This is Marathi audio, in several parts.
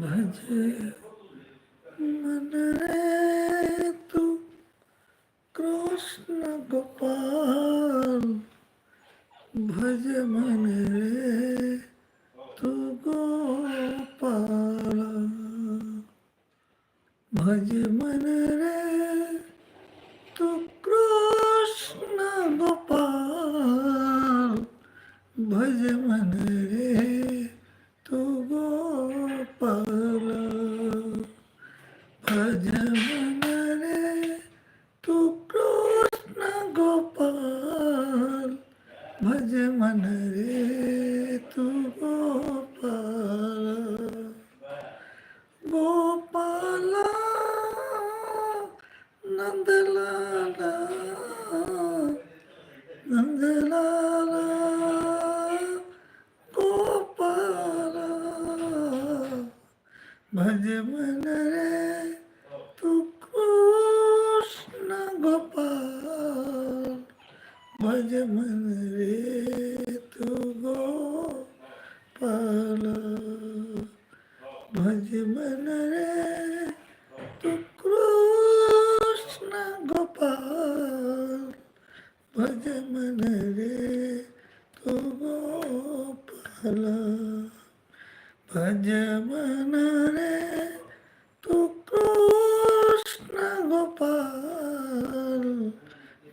भज भज मन रे तू गोपाल। गोपाला नंदलाला भज मन रे तू कृष्ण गोपाल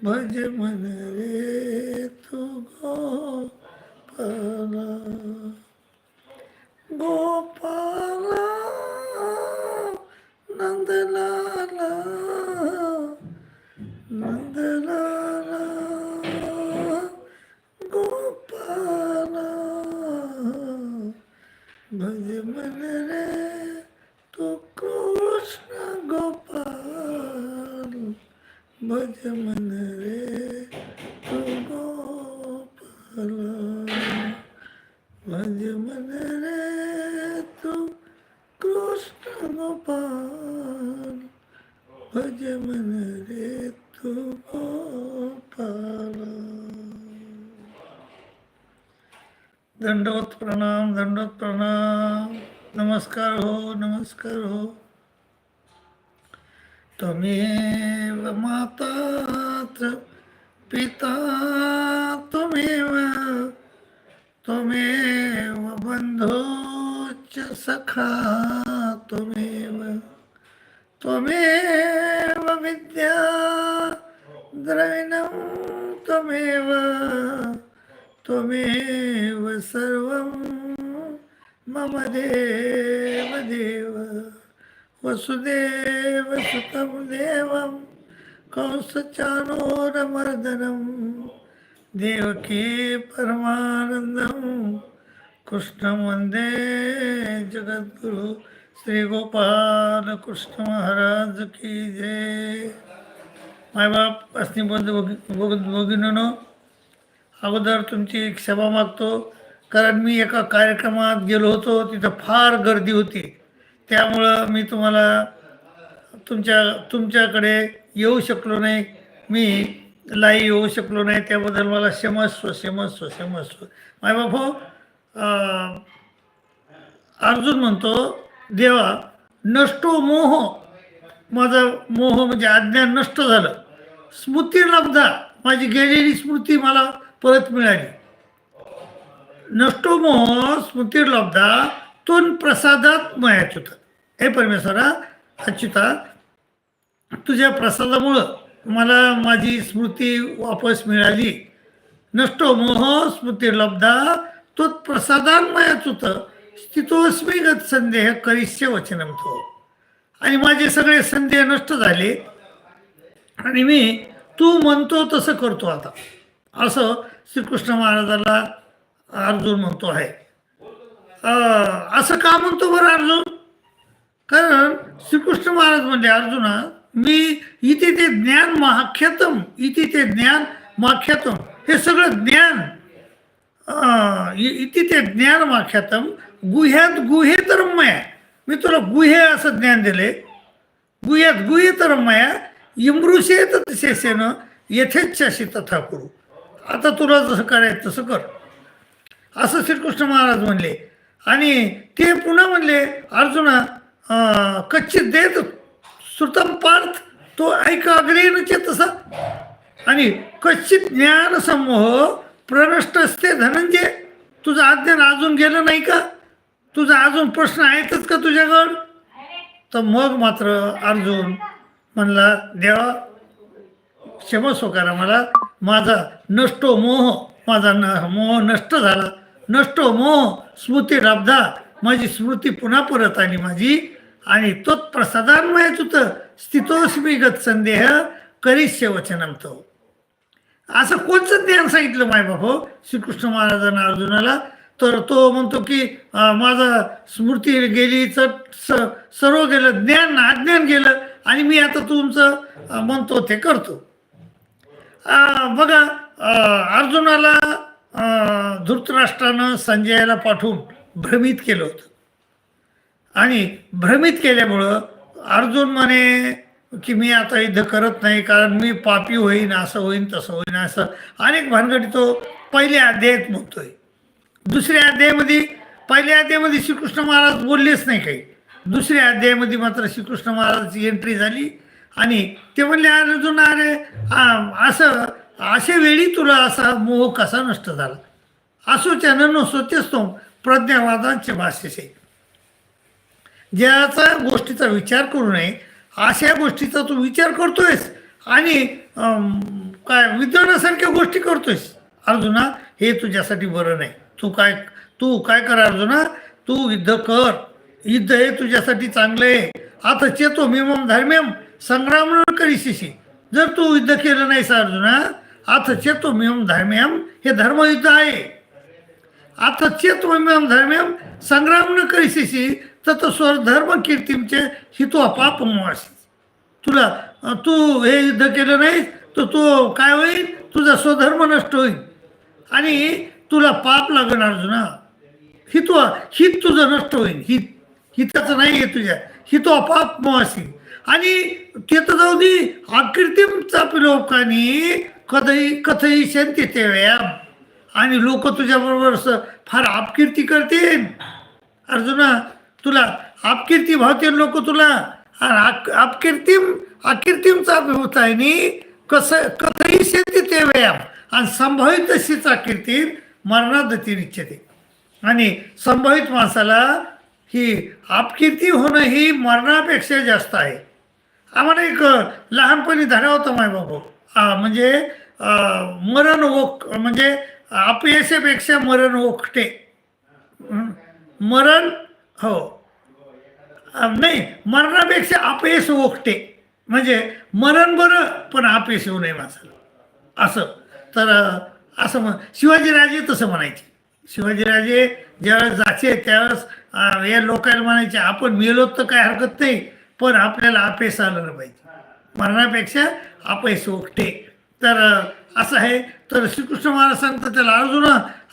भज मन रे तू मन रे तू कृष्ण गोपाल भज मन रे तू गोपाल भज मन रे तू कृष्ण गोपाल भज मन रे तू गोपाल दंडवत प्रणाम दंडवत प्रणाम नमस्कार हो नमस्कार हो. त्वमेव माता पिता त्वमेव त्वमेव बन्धो च सखा त्वमेव त्वमेव विद्या द्रविणं त्वमेव त्वमेव सर्वं मम देव देव वसुदेव सुतं देवं कंसचानोरमर्दनं देवकी परमानन्दं। कृष्णं वन्दे जगद्गुरु श्रीगोपाल कृष्ण महाराज की जय मायबाप अस्निबंध भगिनीनो अगोदर तुमची क्षमा मागतो। कारण मी एका कार्यक्रमात गेलो होतो तिथं फार गर्दी होती. त्यामुळं मी तुम्हाला तुमच्या तुमच्याकडे येऊ शकलो नाही. मी लाई येऊ शकलो नाही. त्याबद्दल मला क्षमस्व क्षमस्व क्षमस्व. मायबाप हो अर्जुन म्हणतो देवा नष्टो मोह. माझा मोह म्हणजे अज्ञान नष्ट झालं. स्मृती लब्धा माझी गेलेली स्मृती मला परत मिळाली. नष्टो मोह स्मृती लब्धा तोन प्रसादात मयाच्युत. हे परमेश्वरा अच्युता तुझ्या प्रसादामुळं मला माझी स्मृती वापस मिळाली. नष्टो मोह स्मृती लब्धा तो प्रसादान्मयाच्युत स्थितोस्मी गत संदेह करिष्य वचनम तो. आणि माझे सगळे संदेह नष्ट झाले. आणि मी तू म्हणतो तसं करतो आता. असं श्रीकृष्ण महाराजाला अर्जुन म्हणतो आहे. असं का म्हणतो बरं अर्जुन? कारण श्रीकृष्ण महाराज म्हणले अर्जुना मी इथे ते ज्ञान माख्यातम इथे ते ज्ञान माख्यातम हे सगळं ज्ञान इ- इथे ते ज्ञान माख्यातम गुह्यात गुहे तर मी तुला गुहे असं ज्ञान दिले. गुह्यात गुहे तर मया इमृषेत शेषेन यथेच्छाशी तथा करू. आता तुला जसं करायचं तसं कर. असं श्रीकृष्ण महाराज म्हणले. आणि ते पुन्हा म्हणले अर्जुना अं, कच्चित देत श्रुतम पार्थ तो ऐक अग्रेनचे तसा आणि कच्चित ज्ञान समूह प्रनष्ट असते धनंजय तुझं अध्ययन अजून गेलं नाही का? तुझा अजून प्रश्न आहेतच का तुझ्याकडं? तर मग मात्र अर्जुन म्हणला देवा क्षमस्व करा मला. माझा नष्टो मोह माझा न मोह नष्ट झाला. नष्टो मोह स्मृती रब्धा माझी स्मृती पुन्हा परत आली माझी. आणि तोच प्रसादान्वयच होतं स्थितोस्मी गत संदेह करिष्य वचनम तो. असं कोणचं ज्ञान सांगितलं माय बापो? श्रीकृष्ण महाराजांना अर्जुनाला? तर तो म्हणतो की माझा स्मृती गेली तर स- सर्व गेलं ज्ञान अज्ञान गेलं आणि मी आता तुमचं म्हणतो ते करतो. बघा अर्जुनाला धृतराष्ट्रानं संजयाला पाठवून भ्रमित केलं होतं. आणि भ्रमित केल्यामुळं अर्जुन म्हणे की मी आता युद्ध करत नाही कारण मी पापी होईन असं होईन तसं होईन असं. अनेक भानगडी तो पहिल्या अध्यायात म्हणतोय. दुसऱ्या अध्यायामध्ये पहिल्या अध्यायामध्ये श्रीकृष्ण महाराज बोललेच नाही काही. दुसऱ्या अध्यायामध्ये मात्र श्रीकृष्ण महाराजाची एंट्री झाली. आणि ते म्हणले अर्जुन अरे असं अशा वेळी तुला असा मोह कसा नष्ट झाला? असोच्या नसोतेच तो प्रज्ञावादांचे भाषेचे ज्याचा गोष्टीचा विचार करू नये अशा गोष्टीचा तू विचार करतोयस आणि काय विद्वानासारख्या गोष्टी करतोयस. अर्जुना हे तुझ्यासाठी बरं नाही. तू काय तू काय कर अर्जुना? तू युद्ध कर. युद्ध हे तुझ्यासाठी चांगलं आहे. आता चेतो मिमम धर्म्यम संग्राम न करीशिशी जर तू युद्ध केलं नाहीस अर्जुना अथ चेतो धर्म्यम हे धर्मयुद्ध आहे. अथ चेतुमिम धर्म्यम संग्राम न करिशीशी तत स्वधर्म कीर्तीमचे हितो पाप मोहाशी तुला तू हे युद्ध केलं नाही तर तो काय होईल? तुझा स्वधर्म नष्ट होईल. आणि तुला पाप लागण अर्जुना. हित्व हित तुझं नष्ट होईल. हित हिताचं नाही आहे तुझ्या. हितो पाप मोहाशी आणि ते तर जाऊ दे अकीर्तीमचा लोकांनी कथई कथई शांती ते व्यायाम आणि लोक तुझ्याबरोबर फार आपकीर्ती करतील. अर्जुना तुला आपकीर्ती भावतील लोक तुला. आणि आपकीर्तीम अपकीर्तीम अकीर्तीमचा आहे नी. कसं कथही शेती ते व्यायाम आणि संभावित तशीच मरणात मरणादती इच्छते. आणि संभावित माणसाला ही आपकीर्ती होणं ही मरणापेक्षा जास्त आहे. आम्हाला एक लहानपणी धडा होता माय बाबू. म्हणजे मरण ओक म्हणजे अपयशेपेक्षा मरण ओकटे मरण हो. नाही मरणापेक्षा अपयश ओकटे म्हणजे मरण बरं पण अपयश येऊ नये माझं. असं. तर असं म्हण शिवाजीराजे तसं म्हणायचे. शिवाजीराजे ज्यावेळेस जायचे त्यावेळेस या लोकांना म्हणायचे आपण मेलो तर काय हरकत नाही पण आपल्याला अपयश आलं पाहिजे. मरणापेक्षा अपयश ओकटे तर असं आहे. तर श्रीकृष्ण महाराज सांगतात त्याला अर्जुन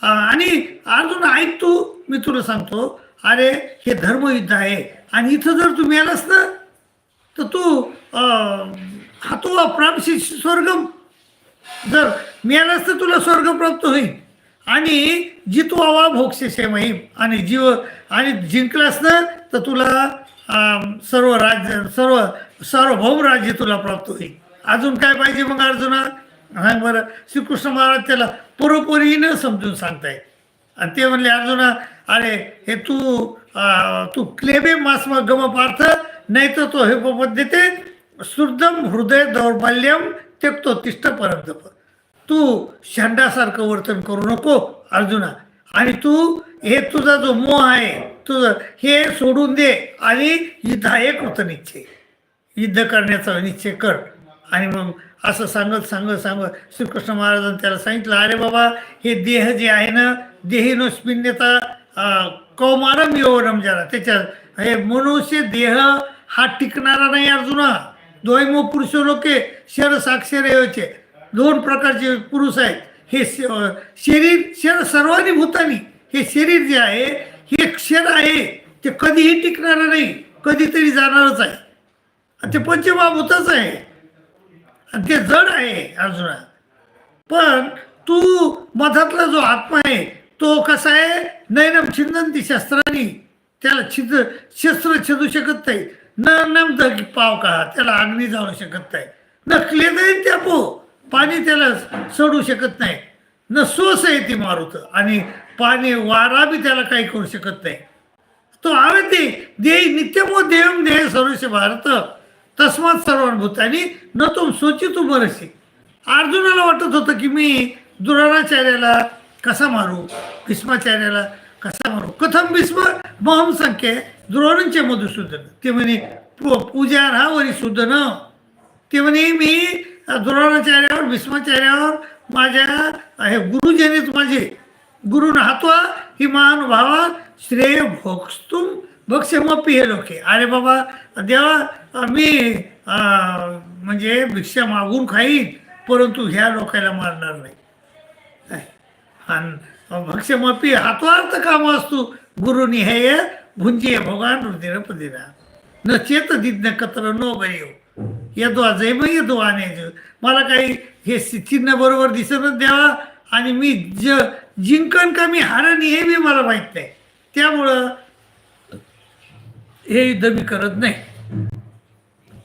आणि अर्जुन ऐक तू. मी तुला सांगतो अरे हे धर्मयुद्ध आहे आणि इथं जर तू आलास ना तर तू हातो प्राप्शी स्वर्गम. जर मिळालास तर तुला स्वर्ग प्राप्त होईल. आणि जितवावा भोक्षेशे महिम. आणि जीव आणि जिंकलास ना तर तुला सर्व राज्य सर्व सार्वभौम राज्य तुला प्राप्त होईल. अजून काय पाहिजे मग अर्जुना? हा बरं. श्रीकृष्ण महाराज त्याला पुरोपुरीनं समजून सांगताय. आणि ते म्हणले अर्जुना अरे हे तू तू क्लेबे मास गम पार्थ नाही तर तो हे पद देते सुदम हृदय दौर्बल्यम त्यक्तो तिष्ठ परंतप तू शंडासारखं वर्तन करू नको अर्जुना. आणि तू हे तुझा जो मोह आहे तुझं हे सोडून दे आणि युद्धाय कृत निश्चय. युद्ध करण्याचा निश्चय कर. आणि मग असं सांगत सांगत सांगत श्रीकृष्ण महाराजांनी त्याला सांगितलं अरे बाबा हे देह जे आहे ना देहीनो स्पिन्यता कौमारम योवरम जरा. त्याच्यात हे मनुष्य देह हा टिकणारा नाही अर्जुना. द्वैमो पुरुष लोके शर साक्षर दोन प्रकारचे पुरुष आहेत. हे शरीर शर सर्वांनी भूतानी. हे शरीर जे आहे हे क्षण आहे. ते कधीही टिकणारं नाही कधीतरी जाणारच आहे. आणि ते पंचमहाभूतच आहे. आणि ते जड आहे अर्जुना. पण तू मधातला जो आत्मा आहे तो कसा आहे? नैनम छिंदंती शस्त्रांनी. त्याला छिद शस्त्र छेदू शकत नाही. न नमद पाव का त्याला अग्नी जाऊ शकत नाही. न क्लेदही त्या पो पाणी त्याला सोडू शकत नाही. न सोस आहे ती मारुत. आणि पाणी वारा बी त्याला काही करू शकत नाही. तो आवे ते नित्यमो देवम देह सर्वस्य भारत तस्मात सर्वांभूतानी न तुम सोची तू अर्जुनाला वाटत होतं की मी द्रोणाचार्याला कसा मारू भीष्माचार्याला कसा मारू? कथम भीष्म? महम संख्ये द्रोणांचे मधुसूदन. ते म्हणे पू- पूजा राहावरी सुदन. ते म्हणे मी द्रोणाचार्यावर भीष्माचार्यावर माझ्या हे गुरुजनीच माझे गुरु हातवा ही व्हावा श्रेय भोगस्तुम भक्ष्यमपी हे लोके. अरे बाबा देवा मी अं, म्हणजे भिक्षा मागून खाईन परंतु ह्या लोकाला मारणार नाही. आणि भक्ष्यमपी हातवार्थ काम असतो. गुरुनी हे भुंजी भगवान रुदिर पदिरा. न चेत दिज्ञ कत्र नो बयो यदो जैम यदो आणायचं मला काही हे चिन्ह बरोबर दिसतच द्यावा आणि मी ज जिंकण का मी हारण हे बी मला माहीत नाही. त्यामुळं हे युद्ध मी करत नाही.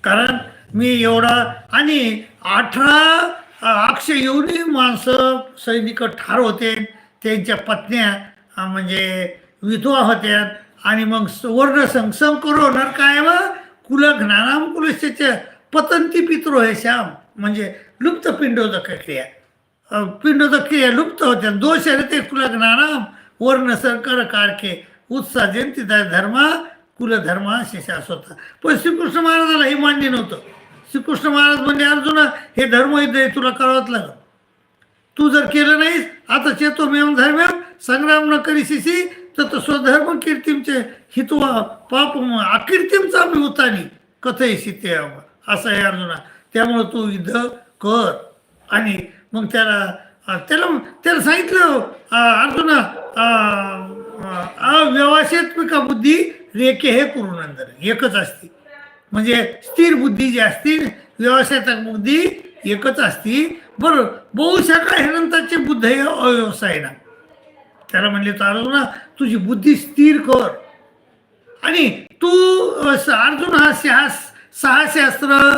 कारण मी एवढा आणि अठरा अक्षय येऊनही माणसं सैनिक ठार होते त्यांच्या पत्न्या म्हणजे विधवा होत्या आणि मग वर्ण संसम होणार काय व? कुल ज्ञानाम कुलश्च पतंती पितृ हे श्याम. म्हणजे लुप्त पिंडोदक क्रिया? अं, पिंडोदक क्रिया लुप्त होत्या दोष ते कुल ज्ञानाम वर्ण संकर कारके उत्साह जयंती धर्मा कुलधर्मा शेषास होता पण श्रीकृष्ण महाराजाला हे मान्य नव्हतं। श्रीकृष्ण महाराज म्हणजे अर्जुना हे धर्म युद्ध आहे तुला कळवत लागलं. तू जर केलं नाहीस आता चेतो मेम धर्म्यम संग्राम न करीशिसी तर तो स्वधर्म कीर्तीमचे हितवा पाप अकीर्तीमचा मी उतानी कथय ते असा आहे अर्जुना. त्यामुळं तू युद्ध कर. आणि मग त्याला त्याला त्याला सांगितलं अर्जुन अर्जुना अव्यवसायत्मिका बुद्धी रेखे हे कुरुनंदन एकच असते. म्हणजे स्थिर बुद्धी जी असते व्यवसायात्मक बुद्धी एकच असती. बरं बहुशाखा हे नंतरचे बुद्ध हे अव्यवसाय ना. त्याला म्हणले तर अर्जुना तुझी बुद्धी स्थिर कर. आणि तू अर्जुन हा सहा सहा शास्त्र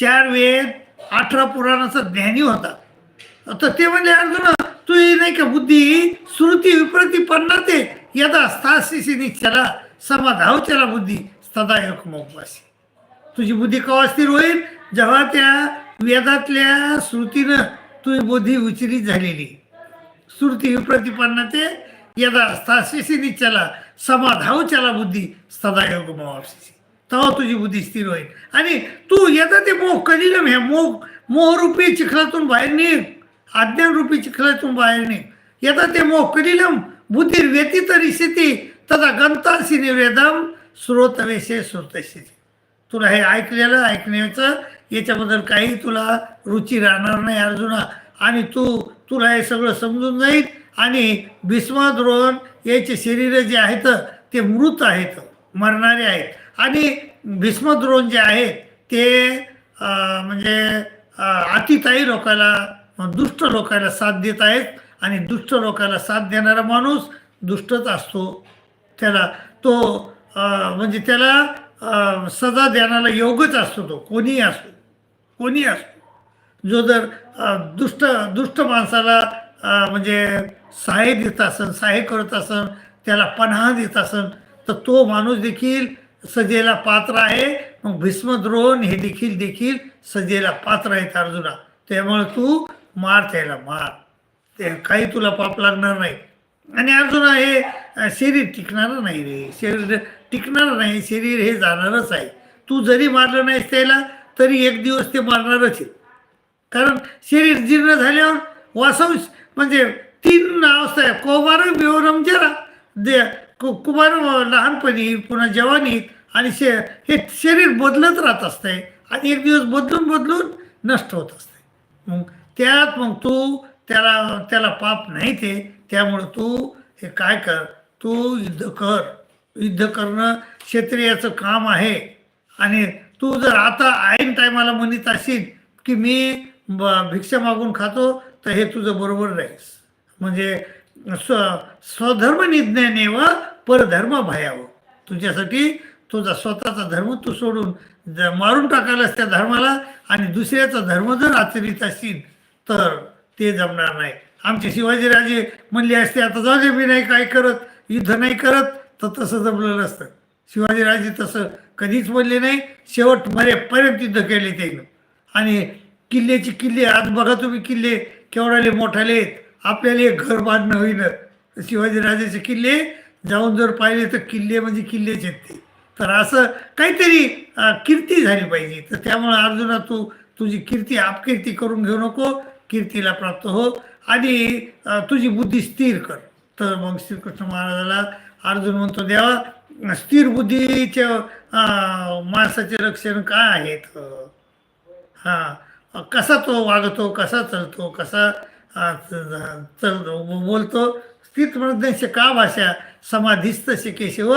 चार वेद अठरा पुराणाचा ज्ञानी होता. तर ते म्हणले अर्जुन तू नाही का बुद्धी? श्रुती विप्रती पन्नाते यदा स्थासिसी निश्चला समाधाव चला बुद्धी सदा एक मोपाशी तुझी बुद्धी केव्हा स्थिर होईल? जेव्हा त्या वेदातल्या श्रुतीनं तुझी बुद्धी उचिरीत झालेली. श्रुती प्रतिपन्नाते यदा स्थाशिसी निश्चला समाधाव बुद्धी सदा योग तेव्हा तुझी बुद्धी स्थिर होईल. आणि तू यदा ते मोह कधी हे मोह मोहरूपी चिखलातून बाहेर निघ. अज्ञानरूपी चिखलातून बाहेर निघ यदा ते मोह कलिलम व्यतीत रिसिती तदा गंतासी निवेदम स्रोतवेशे श्रोतशी तुला हे ऐकलेलं ऐकण्याचं याच्याबद्दल काही तुला रुची राहणार नाही अर्जुना. आणि तू तुला हे सगळं समजून जाईल आणि भीष्माद्रोण याचे शरीर जे आहेत ते मृत आहेत मरणारे आहेत. आणि भीष्मद्रोण जे आहेत ते म्हणजे अतिताई लोकाला दुष्ट लोकांना साथ देत आहेत आणि दुष्ट लोकांना साथ देणारा माणूस दुष्टच असतो. त्याला तो म्हणजे त्याला सजा देण्याला योगच असतो तो कोणीही असतो कोणी असतो जो जर दुष्ट दुष्ट माणसाला म्हणजे सहाय्य देत असन सहाय्य करत असन त्याला पन्हा देत असन तर तो माणूस देखील सजेला पात्र आहे. मग भीष्मद्रोण हे देखील देखील सजेला पात्र आहेत अर्जुना. त्यामुळे तू मार त्याला मार. ते काही तुला पाप लागणार नाही. आणि अजून हे शरीर टिकणारं नाही रे. शरीर टिकणारं नाही शरीर हे जाणारच आहे. तू जरी मारलं नाहीस त्याला तरी एक दिवस ते मारणारच आहे. कारण शरीर जीर्ण झाल्यावर वासंश म्हणजे तीन अवस्था आहे कौमार विवरम जरा. दे कु कुमार लहानपणी पुन्हा जवानीत आणि शे हे शरीर बदलत राहत असतंय. आणि एक दिवस बदलून बदलून नष्ट होत असते मग त्यात मग तू त्याला त्याला पाप नाही ते त्यामुळं तू हे काय कर तू युद्ध कर. युद्ध करणं क्षत्रियाचं काम आहे. आणि तू जर आता ऐन टायमाला म्हणत असेल की मी ब- भिक्षा मागून खातो तर हे तुझं बरोबर राहीस. म्हणजे स्व स्वधर्म निज्ञाने व परधर्म भयावं. तुझ्यासाठी तुझा स्वतःचा धर्म तू सोडून मारून टाकायलास त्या धर्माला आणि दुसऱ्याचा धर्म जर आचरित असशील तर ते जमणार नाही. आमचे शिवाजीराजे म्हणले असते आता जाऊ दे मी नाही काय करत? युद्ध नाही करत. तर तसं जमलं नसतं शिवाजीराजे तसं कधीच बोलले नाही. शेवट मरेपर्यंत युद्ध केले त्यानं. आणि किल्ल्याची किल्ले आज बघा तुम्ही किल्ले केवढाले मोठाले आहेत. आपल्याला एक घर बांधणं होईनं. शिवाजीराजेचे किल्ले जाऊन जर पाहिले तर किल्ले म्हणजे किल्लेच आहेत ते. तर असं काहीतरी कीर्ती झाली पाहिजे. तर त्यामुळे अर्जुना तू तुझी कीर्ती आपकीर्ती करून घेऊ नको. कीर्तीला प्राप्त हो आणि तुझी बुद्धी स्थिर कर. तर मग श्रीकृष्ण महाराजाला अर्जुन म्हणतो देवा स्थिर बुद्धीच्या माणसाचे लक्षण काय आहेत? हां कसा तो वागतो कसा चलतो कसा च- चल बोलतो? स्थित म्हणत का भाषा? समाधिस्थ शिकेशिव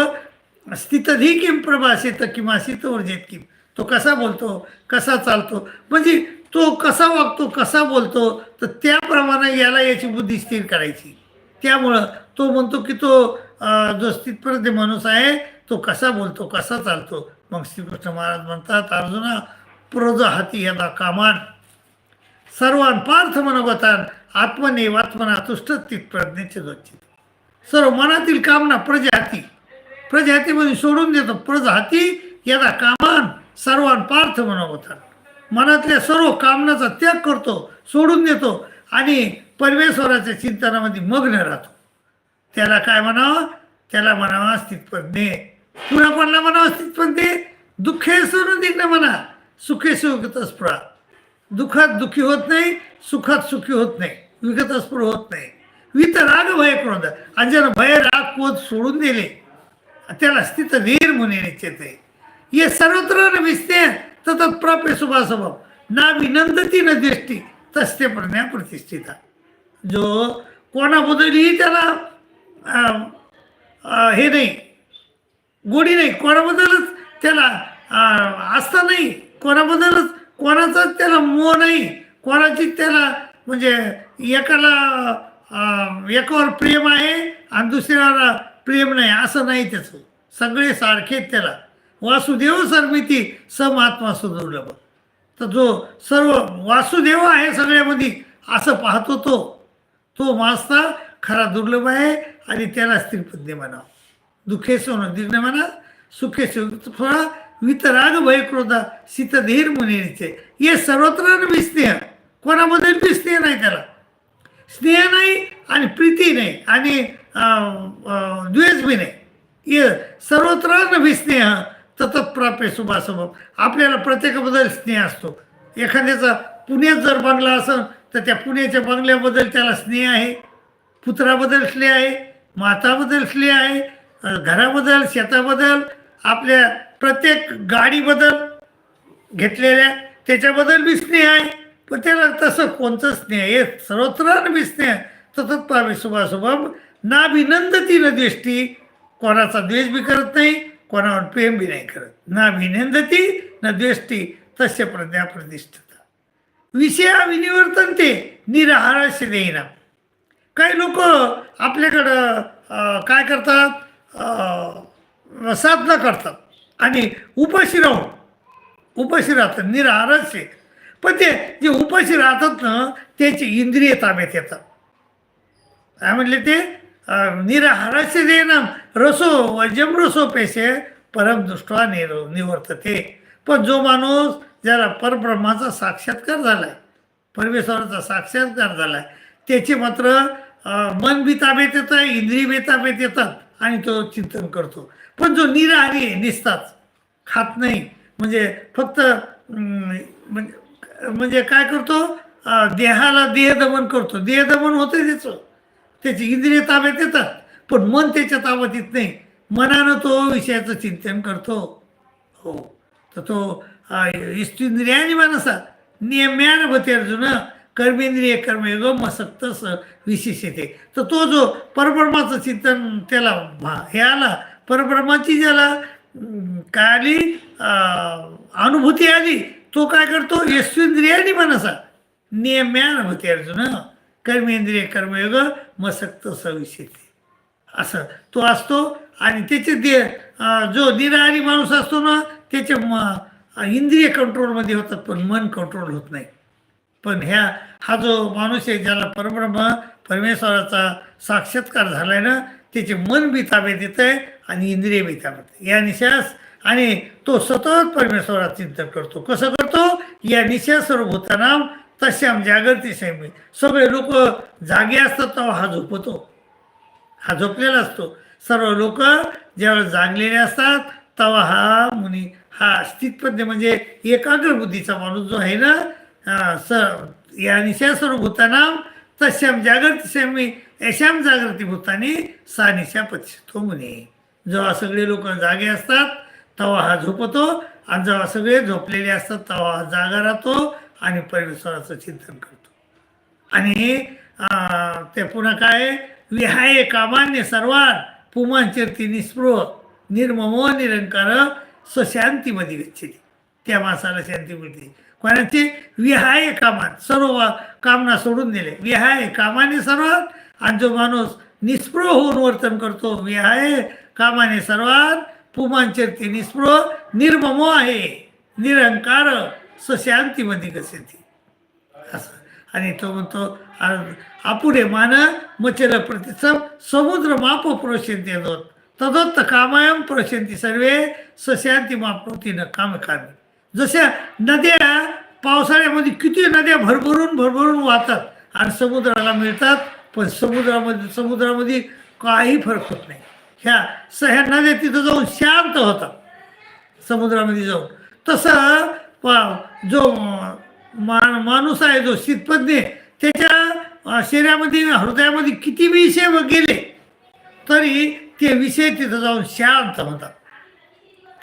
स्थितधी किम प्रभाषित किमासित वर्जित किम तो कसा बोलतो कसा चालतो? म्हणजे तो कसा वागतो कसा बोलतो तर त्याप्रमाणे याला याची बुद्धी स्थिर करायची. त्यामुळं तो म्हणतो की तो जो स्थितपर्यंत माणूस आहे तो कसा बोलतो कसा चालतो. मग श्रीकृष्ण महाराज म्हणतात अर्जुना प्रज हाती यदा कामान सर्वान पार्थ मनोगतान आत्मनेव आत्मना तुष्ट प्रज्ञेचे दोचित सर्व मनातील कामना प्रजाती प्रजातीमध्ये सोडून देतो प्रजाती यदा कामान सर्वान पार्थ मनोगतान. मनातल्या सर्व कामनाचा त्याग करतो सोडून देतो आणि परमेश्वराच्या चिंतनामध्ये मग्न राहतो. त्याला काय म्हणावं? त्याला म्हणावं स्थितप्रज्ञे पुन्हा कोणाला म्हणावं स्थितप्रज्ञे दुःखे सुन म्हणा. सुखे सुखत स्पृहा दुःखात दुःखी होत नाही सुखात सुखी होत नाही. विगत स्पृह होत नाही. वित राग भय क्रोध आणि ज्याला भय राग क्रोध सोडून दिले त्याला स्थित धीर मुनी निश्चित ये सर्वत्र विस्ते ततत प्राप्य ना विनंदती न दृष्टी तस्ते प्रज्ञा प्रतिष्ठिता. जो कोणाबद्दलही त्याला हे नाही गोडी नाही कोणाबद्दलच त्याला आस्था नाही कोणाबद्दलच कोणाचाच त्याला मोह नाही कोणाची त्याला म्हणजे एकाला अं, एकावर प्रेम आहे आणि दुसऱ्याला प्रेम नाही असं नाही त्याचं. सगळे सारखेच त्याला. वासुदेव सर्मिती समात्मा सुदुर्लभ तर जो सर्व वासुदेव आहे सगळ्यामध्ये असं पाहतो तो. तो मास्ता खरा दुर्लभ आहे आणि त्याला स्त्रीपद्य म्हणा दुःखे सोनं दीर्घ म्हणा सुखे फळा वितराग भयक्रोधा शीतधीर मुनीचे. हे सर्वत्र मी स्नेह. कोणाबद्दल बी स्नेह नाही त्याला. स्नेह नाही आणि प्रीती नाही आणि द्वेष बी नाही. हे सर्वत्र न विस्नेह ततत प्राप्य शुभाशुभ आपल्याला प्रत्येकाबद्दल स्नेह असतो. एखाद्याचा पुण्यात जर बंगला असेल तर त्या पुण्याच्या बंगल्याबद्दल त्याला स्नेह आहे. पुत्राबद्दल स्नेह आहे माताबद्दल स्नेह आहे घराबद्दल शेताबद्दल आपल्या प्रत्येक गाडीबद्दल घेतलेल्या त्याच्याबद्दल बी स्नेह आहे. पण त्याला तसं कोणतं स्नेह? आहे सर्वत्र बी स्नेह तसंच पावे शुभाशुभम ना न दृष्टी. कोणाचा द्वेष बी करत नाही. कोणावर प्रेम बी नाही करत. ना विनंदती न द्वेष्टी तस्य प्रज्ञा प्रतिष्ठता. विषया विनिवर्तन ते निराहारास्य देईना. काही लोक आपल्याकडं काय करतात? साधना करतात आणि उपाशी राहून उपाशी राहतात निराहारस्य पण ते जे उपाशी राहतात ना त्याची इंद्रिय ताब्यात येतात. काय म्हणले ते? निराहारास्य देणं रसो वजम रसो पेशे परम दृष्टवा निर निवर्तते पण जो माणूस ज्याला परब्रह्माचा साक्षात्कार झाला आहे परमेश्वराचा साक्षात्कार झाला आहे त्याचे मात्र मन बी ताब्यात येतं इंद्रिय बी ताब्यात येतात आणि तो चिंतन करतो पण जो निराहारी आहे निसताच खात नाही म्हणजे फक्त म्हणजे म्हणजे काय करतो देहाला देहाला देहदमन करतो देहदमन होतं त्याचं त्याची इंद्रिय ताब्यात येतात पण मन त्याच्या ताब्यात येत नाही. मनानं तो विषयाचं चिंतन करतो. हो. तर तो इष्टिंद्रियाने मानसा नियम्यान भते अर्जुन कर्मेंद्रिय कर्मयोग मसक्त स विशेष येते तर तो जो परब्रह्माचं चिंतन त्याला भा- हे आला. परब्रह्माची ज्याला काय आली अनुभूती आली तो काय करतो? यशविंद्रियाने मनसा नियम्यान भते अर्जुन. कर्मेंद्रिय कर्मयोग मसक्त सविशेते. असं तो असतो आणि त्याचे दे जो निराहारी माणूस असतो ना त्याचे म इंद्रिय कंट्रोलमध्ये होतात पण मन कंट्रोल होत नाही. पण ह्या हा जो माणूस आहे ज्याला परब्रह्म परमेश्वराचा साक्षात्कार झालाय ना त्याचे मन बी ताब्यात येत आहे आणि इंद्रिय बी ताब्यात या निशास आणि तो सतत परमेश्वरात चिंतन करतो. कसं करतो? या निशा होताना तश्याम जागृती संयमी सगळे लोक जागे असतात तेव्हा हा झोपतो. हा झोपलेला असतो. सर्व लोक ज्यावेळेस जागलेले असतात तेव्हा हा मुनी हा स्थितप्रज्ञ म्हणजे एकाग्र बुद्धीचा माणूस जो आहे ना स या निशा सर्व भूतानाम तश्याम जागृती संयमी यशाम जागृती भूतानी सा निशा पच्छतो हो मुनी. जेव्हा सगळे लोक जागे असतात तेव्हा हा झोपतो. आणि जेव्हा सगळे झोपलेले असतात तेव्हा हा जागा राहतो. आणि परमेश्वराचं चिंतन करतो. आणि ते पुन्हा काय? विहाय कामान्य सर्वात पुमांचरती निस्पृह निर्ममो निरंकार स्वशांतीमध्ये गच्छती त्या माणसाला शांती मिळते. कोणाचे? विहाय कामान सर्व कामना सोडून दिले. विहाय कामाने सर्वात आणि जो माणूस निस्पृह होऊन वर्तन करतो विहाय कामाने सर्वात पुमांचरती निस्पृह निर्ममो आहे. निरंकार स्वशांतीमध्ये गच्छती असं. आणि तो म्हणतो आपुढे मान मचल प्रतिसम समुद्र माप प्रोशंती दोत तदोत्त कामायम प्रोशंती सर्वे सशांती मापवती काम कामी जशा नद्या पावसाळ्यामध्ये किती नद्या भरभरून भरभरून वाहतात आणि समुद्राला मिळतात पण समुद्रामध्ये समुद्रामध्ये काही फरक होत नाही. ह्या स ह्या नद्या तिथं जाऊन शांत होतात. समुद्रामध्ये जाऊन. तसं जो मा माणूस आहे जो शीतपज्ञ त्याच्या शरीरामध्ये हृदयामध्ये किती विषय गेले तरी ते विषय तिथं जाऊन शांत होतात.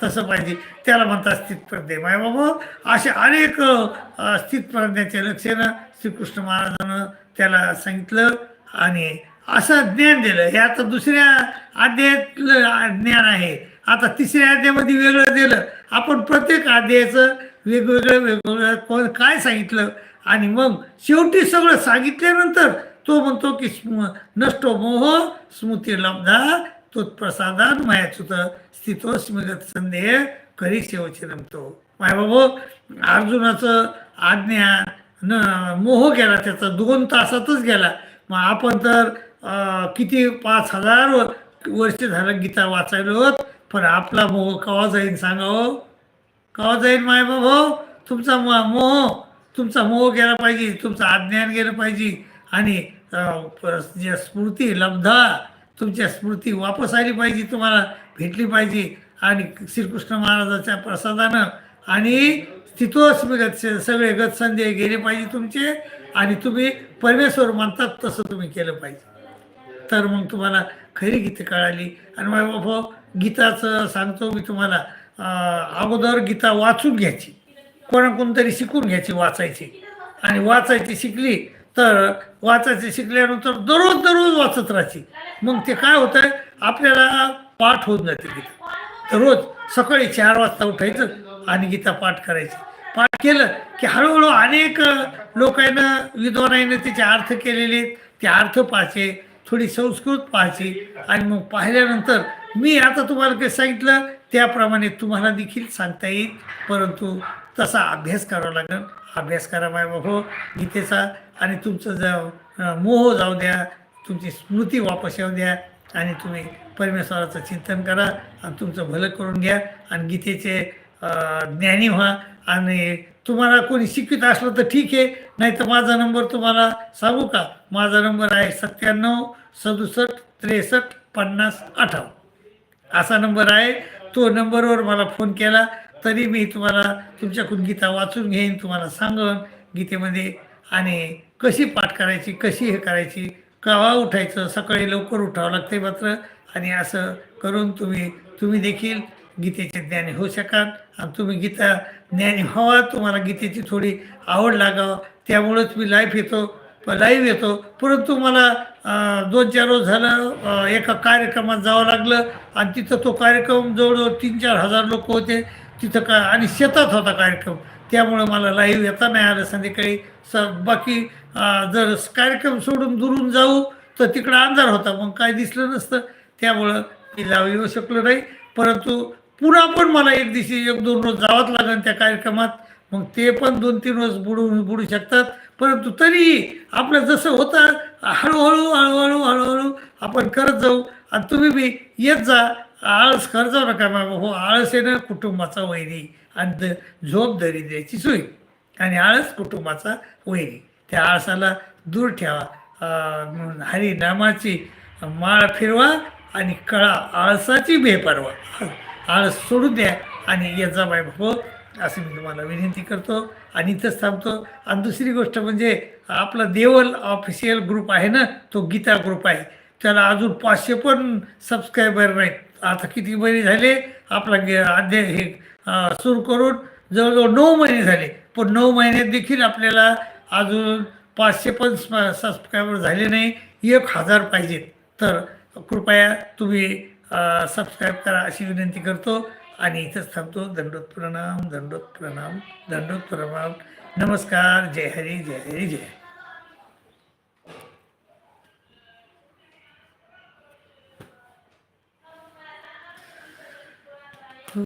तसं पाहिजे. त्याला म्हणतात स्थितप्रज्ञ माय बाबा असे अनेक अं, स्थितप्रज्ञाचे लक्षणं श्रीकृष्ण महाराजानं त्याला सांगितलं आणि असं ज्ञान दिलं. हे आता दुसऱ्या अध्यायातलं ज्ञान आहे. आता तिसऱ्या अध्यायामध्ये वेगळं दिलं. आपण प्रत्येक अध्यायाचं वेगवेगळ्या वेगवेगळ्या कोण काय सांगितलं? आणि मग शेवटी सगळं सांगितल्यानंतर तो म्हणतो की स्म नष्टो मोह स्मृती लब्धा तत्प्रसादान मायाच्युत स्थितो स्मिगत संदेह करी शेवचे रमतो. माय बाबा अर्जुनाचं आज्ञा न मोह गेला त्याचा दोन तासातच गेला. मग आपण तर किती पाच हजार व- वर्ष झालं गीता वाचायलो आहोत पण आपला मोह कवा जाईन सांगावं हो? कवा जाईल माय भाऊ हो? तुमचा मोह तुमचा मोह गेला पाहिजे तुमचं अज्ञान गेलं पाहिजे. आणि ज्या स्मृती लब्धा तुमच्या स्मृती वापस आली पाहिजे तुम्हाला भेटली पाहिजे. आणि श्रीकृष्ण महाराजाच्या प्रसादानं आणि स्थितोस्मी गत सगळे गत संदेह गेले पाहिजे तुमचे. आणि तुम्ही परमेश्वर म्हणतात तसं तुम्ही केलं पाहिजे. तर मग तुम्हाला खरी गीतं कळाली. आणि मग बाबा हो, गीताचं सांगतो मी तुम्हाला. अगोदर गीता वाचून घ्यायची. कोणाकोण तरी शिकून घ्यायची वाचायची. आणि वाचायची शिकली तर वाचायची शिकल्यानंतर दररोज दररोज वाचत राहायची. मग ते काय होतं आपल्याला पाठ होऊन जाते गीता. तर रोज सकाळी चार वाजता उठायचं आणि गीता पाठ करायची. पाठ केलं की हळूहळू अनेक लोकांना विद्वानांना त्याचे अर्थ केलेले ते अर्थ पाहायचे थोडी संस्कृत पाहायची. आणि मग पाहिल्यानंतर मी आता तुम्हाला काही सांगितलं त्याप्रमाणे तुम्हाला देखील सांगता येईल. परंतु तसा अभ्यास करावा लागेल. अभ्यास करा बाबा. हो गीतेचा आणि तुमचं जाऊ मोह जाऊ द्या. तुमची स्मृती वापस येऊ द्या. आणि तुम्ही परमेश्वराचं चिंतन करा. आणि तुमचं भलं करून घ्या. आणि गीतेचे ज्ञानी व्हा. आणि तुम्हाला कोणी शिकवित असलं तर ठीक आहे. नाही तर माझा नंबर तुम्हाला सांगू का? माझा नंबर आहे सत्त्याण्णव सदुसष्ट त्रेसष्ट पन्नास अठ्ठावन्न. असा नंबर आहे. तो नंबरवर मला फोन केला तरी मी तुम्हाला तुमच्याकडून गीता वाचून घेईन तुम्हाला सांगन गीतेमध्ये आणि कशी पाठ करायची कशी हे करायची केव्हा उठायचं सकाळी लवकर उठावं लागते मात्र आणि असं करून तुम्ही तुम्ही देखील गीतेचे ज्ञानी होऊ शकाल. आणि तुम्ही गीता ज्ञानी व्हावा तुम्हाला गीतेची थोडी आवड लागावं त्यामुळंच मी लाईफ येतो. लाईव्ह येतो. परंतु मला दोन चार रोज झालं एका कार्यक्रमात जावं लागलं आणि तिथं तो कार्यक्रम जवळजवळ तीन चार हजार लोक होते. तिथं का आणि शेतात होता कार्यक्रम. त्यामुळं मला लाईव्ह येता नाही आलं संध्याकाळी. स बाकी जर कार्यक्रम सोडून दुरून जाऊ तर तिकडं अंधार होता. मग काय दिसलं नसतं. त्यामुळं मी लाईव्ह येऊ शकलो नाही. परंतु पुन्हा पण मला एक दिवशी एक दोन रोज जावंच लागेल त्या कार्यक्रमात. मग ते पण दोन तीन रोज बुडून बुडू शकतात. परंतु तरीही आपलं जसं होतं हळूहळू हळूहळू हळूहळू आपण करत जाऊ आणि तुम्ही बी येत जा. आळस करत जाऊ नका बाबा. हो आळस येणं कुटुंबाचा वैरी आणि द- झोप दरी द्यायची सोय आणि आळस कुटुंबाचा वैरी. त्या आळसाला दूर ठेवा. हरिनामाची माळ फिरवा आणि कळा आळसाची बेपरवा. आळस सोडून द्या आणि याचा बाय हो असं मी तुम्हाला विनंती करतो. आणि इथंच थांबतो. आणि दुसरी गोष्ट म्हणजे आपला देवल ऑफिशियल ग्रुप आहे ना तो गीता ग्रुप आहे. त्याला अजून पाचशे पण सबस्क्रायबर नाहीत. आता किती महिने झाले? आपला गे अध्याय हे सुरू करून जवळजवळ नऊ महिने झाले. पण नऊ महिन्यात देखील आपल्याला अजून पाचशे पण सबस्क्रायबर झाले नाही. एक हजार पाहिजेत. तर कृपया तुम्ही सबस्क्राईब करा अशी विनंती करतो. आणि इथंच थांबतो. दंडोत प्रणाम दंडोत प्रणाम दंडोत प्रणाम नमस्कार. जय हरी जय हरी जय